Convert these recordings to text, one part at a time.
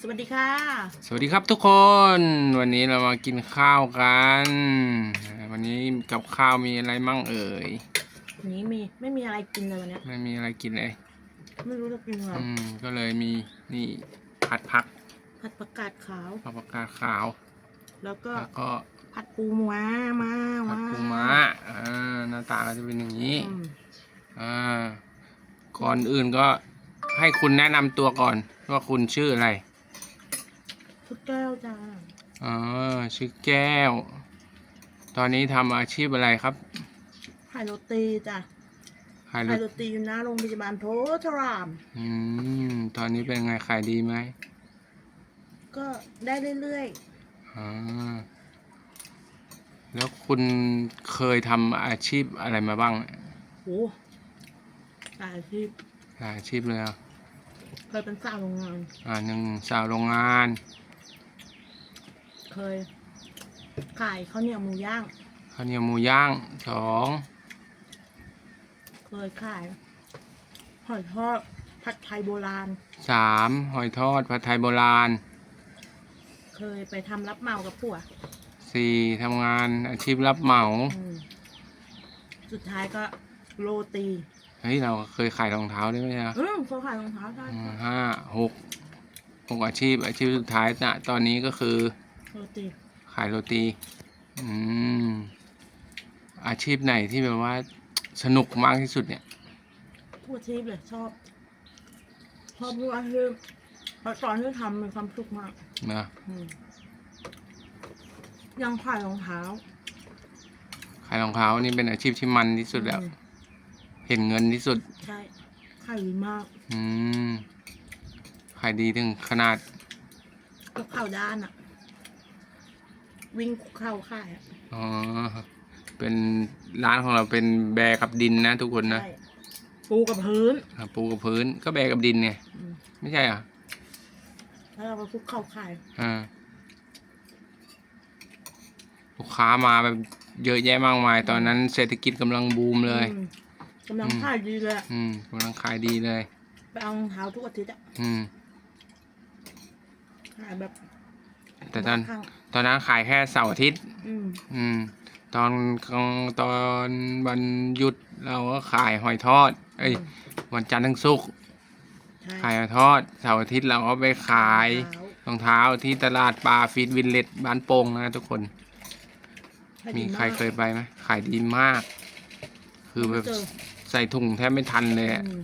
สวัสดีค่ะ สวัสดีครับทุกคน วันนี้เรามากินข้าวกัน วันนี้กับข้าวมีอะไรมั่งเอ่ยวันนี้มีไม่มีอะไรกินเลยวันเนี้ยไม่มีอะไรกินเลยไม่รู้จะกินอะไรอืมก็เลยมีนี่ผัดผักผัดประกาศขาว ผัดผักกาดขาว แล้วก็แล้วก็ผัดปูม้ามาผัดว้าปูม้าอ่าหน้าตาก็จะเป็นอย่างนี้อืมอ่าก่อนอื่นก็ให้คุณแนะนำตัวก่อนว่าคุณชื่ออะไร ชุดแก้วจ้าอ๋อชื่อแก้ว ตอนนี้ทำอาชีพอะไรครับขายโรตีจ้ะขายรขายถโรตีอยู่หน้าโรงพยาบาลโพธาราม อืมตอนนี้เป็นไงขายดีไหมก็ได้เรื่อยอ่าแล้วคุณเคยทำอาชีพอะไรมาบ้างๆโหหลายอาชีพหลายอาชีพเลยอะเคยเป็นสาวโรงงานอ่าหนึ่งสาวโรงงาน เคย ขายข้าวเหนียวหมูย่าง ข้าวเหนียวหมูย่างสองเคยขายหอยทอดผัดไทยโบราณสามหอยทอดผัดไทยโบราณเคยไปทำรับเหมากับผัวสี่ทำงานอาชีพรับเหมาอืมสุดท้ายก็โรตีเฮ้ยเราเคยขายรองเท้าด้วยไหมครับอืมเขาขายรองเท้าได้อืมค่ะห้าหกหกอาชีพอาชีพสุดท้ายนะตอนนี้ก็คือ โรตีขายโรตี อืม อาชีพไหนที่แบบว่าสนุกมากที่สุดเนี่ยทุกอาชีพเลยชอบ ชอบทุกอาชีพเพราะตอนที่ทำมีความสุขมากนะอืมยังขายรองเท้าขายรองเท้านี่เป็นอาชีพที่มันที่สุดแล้ว อืมเห็นเงินที่สุด ใช่ขายดีมากอืมขายดีถึงขนาดก็เข้าด้านอะ วิ่งเข้าขายอะอ๋อ เป็นร้านของเราเป็นแบกับดินนะทุกคนนะใช่ปูกับพื้นอ่าปูกับพื้นก็แบกับดินเนี่ยอืมไม่ใช่เหรอะแล้วเราก็คลุกเข้าขายอ่าลูกค้ามาแบบเยอะแยะมากมาย ตอนนั้นเศรษฐกิจกำลังบูมเลย อืมกำลังอืมขายดีเลยอะอืมกำลังขายดีเลย ไปเอารองเท้าทุกอาทิตย์อะอืม ขายแบบแต่ตอน ข้าง ตอนนั้นขายแค่เสาร์อาทิตย์ อืมอืม ตอนกลางตอนวันหยุดเราก็ขายหอยทอด เอ้ย วันจันทร์ถึงศุกร์ใช่ขายหอยทอดเสาร์อาทิตย์เราก็ไปขายรองเท้ารองเท้าที่ตลาดปลาฟีดวินเลตบ้านโป่งนะทุกคนขายมีดีใครากเคยไปไหมขายดีมาก คือแบบเจอใส่ถุงแทบไม่ทันเลยอะอืม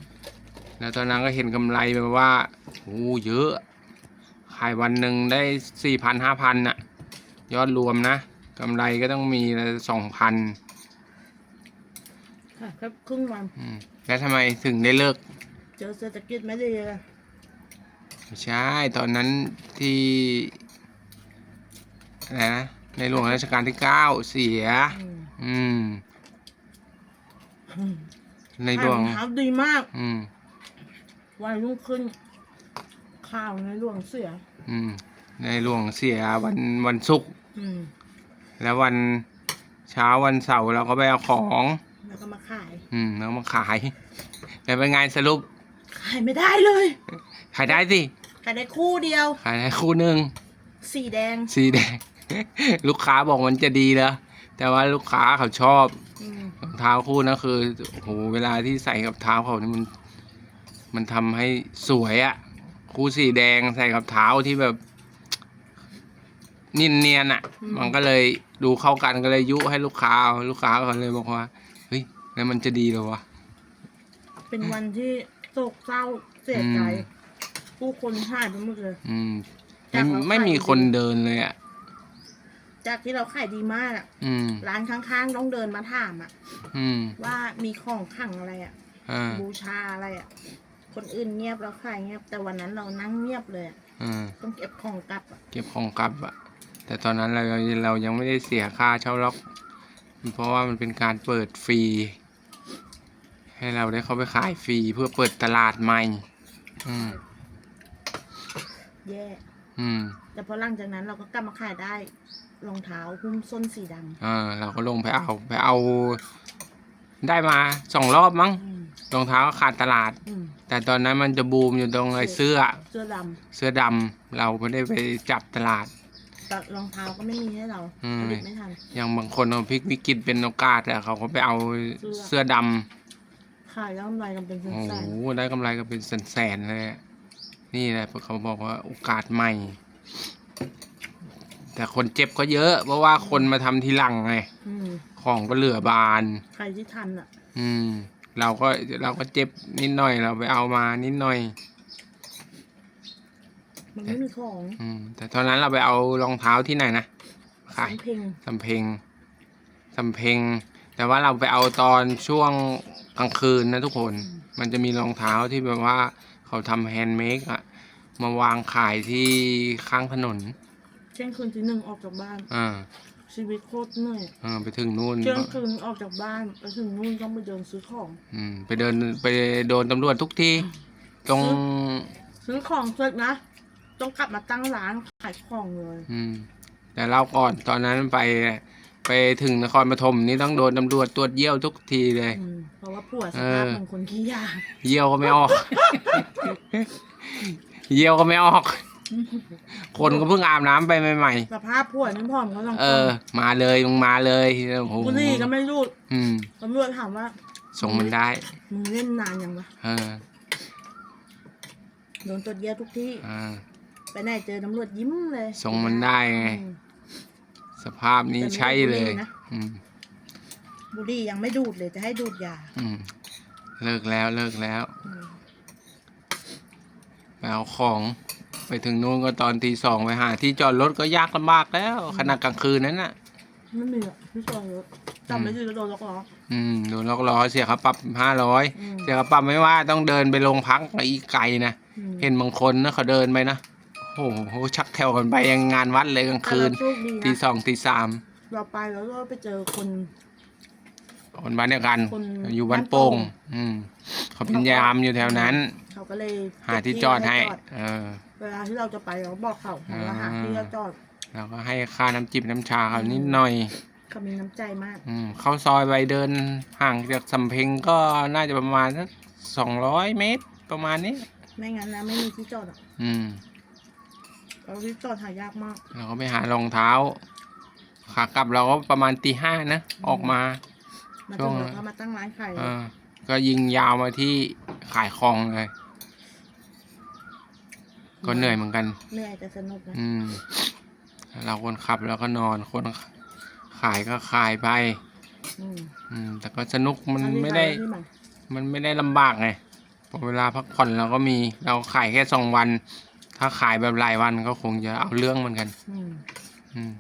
แล้วตอนนั้นก็เห็นกำไรแบบว่าโอ้เยอะ ขายวันหนึ่งได้สี่พันห้าพันน่ะ ยอดรวมนะกำไรก็ต้องมีสองพันค่ะแค่ครึ่งวันแล้วทำไมถึงได้เลิก เจอเศรษฐกิจไม่ดีเลยไม่ใช่ตอนนั้นที่อะไรนะในหลวงรัชกาลที่เก้าเสีย อืมอืมอืมในหลวงขายรองเท้าดีมาก อืมวันรุ่งขึ้นข้าวในหลวงเสีย อืม ในหลวงเสียวันวันศุกร์ อืมแล้ววันเช้าวันเสาร์เราก็ไปเอาของ แล้วก็มาขาย อืมแล้วมาขายแล้วเป็นไงสรุปขายไม่ได้เลยขายได้สิขายได้คู่เดียว ขายได้คู่หนึ่งสีแดงสีแดง ลูกค้าบอกมันจะดีแล้วแต่ว่าลูกค้าเขาชอบอืมรองเท้าคู่นะคือโหเวลาที่ใส่กับเท้าเขานี่มัน มันทำให้สวยอะคู่สีแดงใส่กับเท้าที่แบบ นินเนียนๆอะมันก็เลยดูเข้ากันก็เลยยุให้ลูกค้าเอาลูกค้าเขาเลยบอกว่าเฮ้ยแล้วมันจะดีเหรอวะเป็นวันที่โศกเศร้าเสียใจอืมผู้คนหายไปหมดเลย อืมจาไม่กเราไม่ขายมีดีคนเดินเลยอะจากที่เราขายดีมากอะอืมร้านข้างๆต้องเดินมาถามอะอืมว่ามีของขังอะไรอะอ่าบูชาอะไรอะคนอื่นเงียบเราขายเงียบแต่วันนั้นเรานั่งเงียบเลยอะอ่าต้องเก็บของกลับอะเก็บของกลับอะ แต่ตอนนั้นเราเรายังไม่ได้เสียค่าเช่าล็อกเพราะว่ามันเป็นการเปิดฟรี ให้เราได้เข้าไปขายฟรีเพื่อเปิดตลาดใหม่ อืมแย่อืม แต่พอหลังจากนั้นเราก็กลับมาขายได้รองเท้าหุ้มส้นสีดำอ่าเราก็ลงไปเอาไปเอา ได้มาสองรอบมั้งอืมรองเท้าก็ขาดตลาด อืมแต่ตอนนั้นมันจะบูมอยู่ตรงไอ้เสื้อ เสื้อดเสื้อดำเราไม่ได้ไปจับตลาดำแต่รองเท้าก็ไม่มีให้เราอืม ผลิตไม่ทัน อย่างบางคนเอาพลิกวิกฤตเป็นโอกาสอะเขาก็ไปเอาเสื้อเสื้อดขายแล้วกำไรกันเป็นำโอ้แสนโหได้กำไรก็เป็นแสนๆเลยอะนี่แหละเขาบอกว่าโอกาสใหม่ แต่คนเจ็บก็เยอะ เพราะว่าคนมาทำทีหลังไง ๆอืมของก็เหลือบาน ใครที่ทันอะ อืม เราก็เราก็เจ็บนิดหน่อยเราไปเอามานิดหน่อย มันไม่มีของอืมแต่ตอนนั้นเราไปเอารองเท้าที่ไหนนะขายสำเพ็งสำเพ็งสำเพ็ง แต่ว่าเราไปเอาตอนช่วงกลางคืนนะทุกคน มันจะมีรองเท้าที่แบบว่าเขาทำแฮนด์เมดอะมาวางขายที่ข้างถนนเที่ยงคืนที่หนึ่งออกจากบ้าน อ่าชีวิตโคตรเหนื่อยเออไปถึงนู่นเที่ยงคืนออกจากบ้านไปถึงนู่นต้องไปเดินซื้อของ อืม ไปเดินไปโดนตำรวจทุกทีตรงซื้อของเสร็จนะ ต้องกลับมาตั้งร้านขายของเลย อืม แต่เราก่อนตอนนั้นไป ไปถึงนครปฐมนี่ต้องโดนตำรวจตรวจเยี่ยวทุกทีเลย อืม เพราะว่าผัวสเอภาพอเหมือนคนขี้ยาเยี่ยวก็ไม่ออก เยี่ยวก็ไม่ออก คนก็เพิ่งอาบน้ำไปใหม่สภาพผัวนี่ผอมก็ต้องๆ เออ มาเลยมึงมาเลยโอ้โหบุหรี่ก็ไม่รูดอืม ตำรวจถามว่าส่งมันได้ มึงเล่นนานยังวะเออโดนตรวจเยี่ยวทุกที่ อ่า ไปไหนเจอตำรวจยิ้มเลยส่งมันได้ไง อืมสภาพนี้ใช่เลยแต่ไม่ได้บุหรี่นะอืมบุหรี่ยังไม่ดูดเลยจะให้ดูดยาอืมเลิกแล้วเลิกแล้วอืมไปเอาของ ไปถึงนู้นก็ตอนตีสองไปหา ที่จอดรถก็ยากลำบากแล้วขณะกลางคืนนั้นน่ะ ไม่มีอะพี่ซอยรถจำไม่ได้แล้วโดนล็อกล้อ อืมโดนล็อกล้อเสียค่าปรับห้าร้อยอืมเสียค่าปรับไม่ว่าต้องเดินไปโรงพักอีกไกลนะอืมเห็นบางคนนะเขาเดินไปนะ โอ้โหชักแถวกันไปยังงานวัดเลยกลางคืนแต่เราโชคดีตีนะสองตีสามเราไปแล้วก็ไปเจอคน คนบ้านเดียวกัน คนอยู่บ้านโป่งอืมเขาเป็นยามอยู่แถวนั้น เขาก็เลยหาที่จอดให้ เออ เวลาที่เราจะไปเราก็บอกเขาเราก็หาที่จะจอดแล้วก็ให้ค่าน้ำจิบน้ำชาเขานิดหน่อย เขามีน้ำใจมากอืมเข้าซอยไปเดินห่างจากสำเพ็งก็น่าจะประมาณสักสองร้อยเมตรประมาณนี้ ไม่งั้นนะไม่มีที่จอดอะอืม เราที่จอดหายากมาก เราก็ไปหารองเท้า ขากลับเราก็ประมาณตีห้านะ ออกมามาช่ถึวงงเราก็มาตั้งร้านขายเออก็ยิงยาวมาที่ขายของเลย ก็เหนื่อยเหมือนกัน เหนื่อยแต่สนุกนะ อืม เราคนขับแล้วก็นอน คนขายก็ขายไป อืมอืมแต่ก็สนุกมันอัไม่ได้ขายที่หนมันไม่ได้ลำบากไงพอเวลาพักผ่อนเราก็มี เราขายแค่สองวัน ถ้าขายแบบรายวันก็คงจะเอาเรื่องเหมือนกัน อืมอืม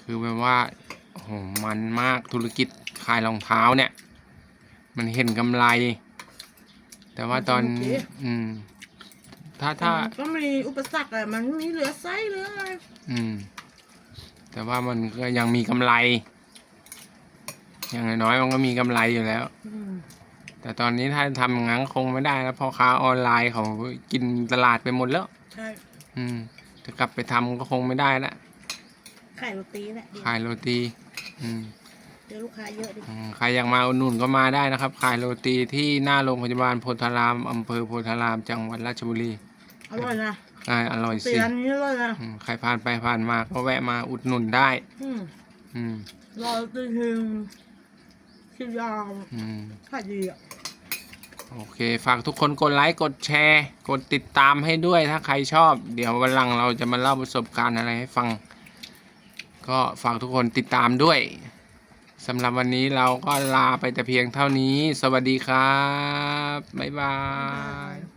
คือแบบว่าโอ้โหมันมากธุรกิจขายรองเท้าเนี่ย มันเห็นกำไร แต่ว่าตอน อืม ถ้าถ้า มันก็มีอุปสรรคอะมันมีเหลือไส้เหลืออะไรอืม แต่ว่ามันก็ยังมีกำไร อย่างน้อยๆมันก็มีกำไรอยู่แล้ว อืม แต่ตอนนี้ถ้าทำอย่างนั้นคงไม่ได้แล้วเพราะค้าออนไลน์เขากินตลาดไปหมดแล้ว ใช่อืมจะกลับไปทำก็คงไม่ได้ละขายโรตีแหละเดี๋ยวขายโรตีอืมเดี๋ยวลูกค้าเยอะดิอืมใครอยากมาอุดหนุนก็มาได้นะครับ ขายโรตีที่หน้าโรงพยาบาลโพธารามอำเภอโพธารามจังหวัดราชบุรีอร่อยนะอ่าอร่อยตีสิร้านนี้อร่อยนะอืมใครผ่านไปผ่านมาก็แวะมาอุดหนุนได้ อืมอืมรอตีถึงคิวยาวอืมขายดีอะ โอเค ฝากทุกคนกดไลค์ กดแชร์ กดติดตามให้ด้วยถ้าใครชอบ เดี๋ยววันหลังเราจะมาเล่าประสบการณ์อะไรให้ฟัง ก็ฝากทุกคนติดตามด้วยสำหรับวันนี้เราก็ลาไปแต่เพียงเท่านี้ สวัสดีครับ บ๊ายบาย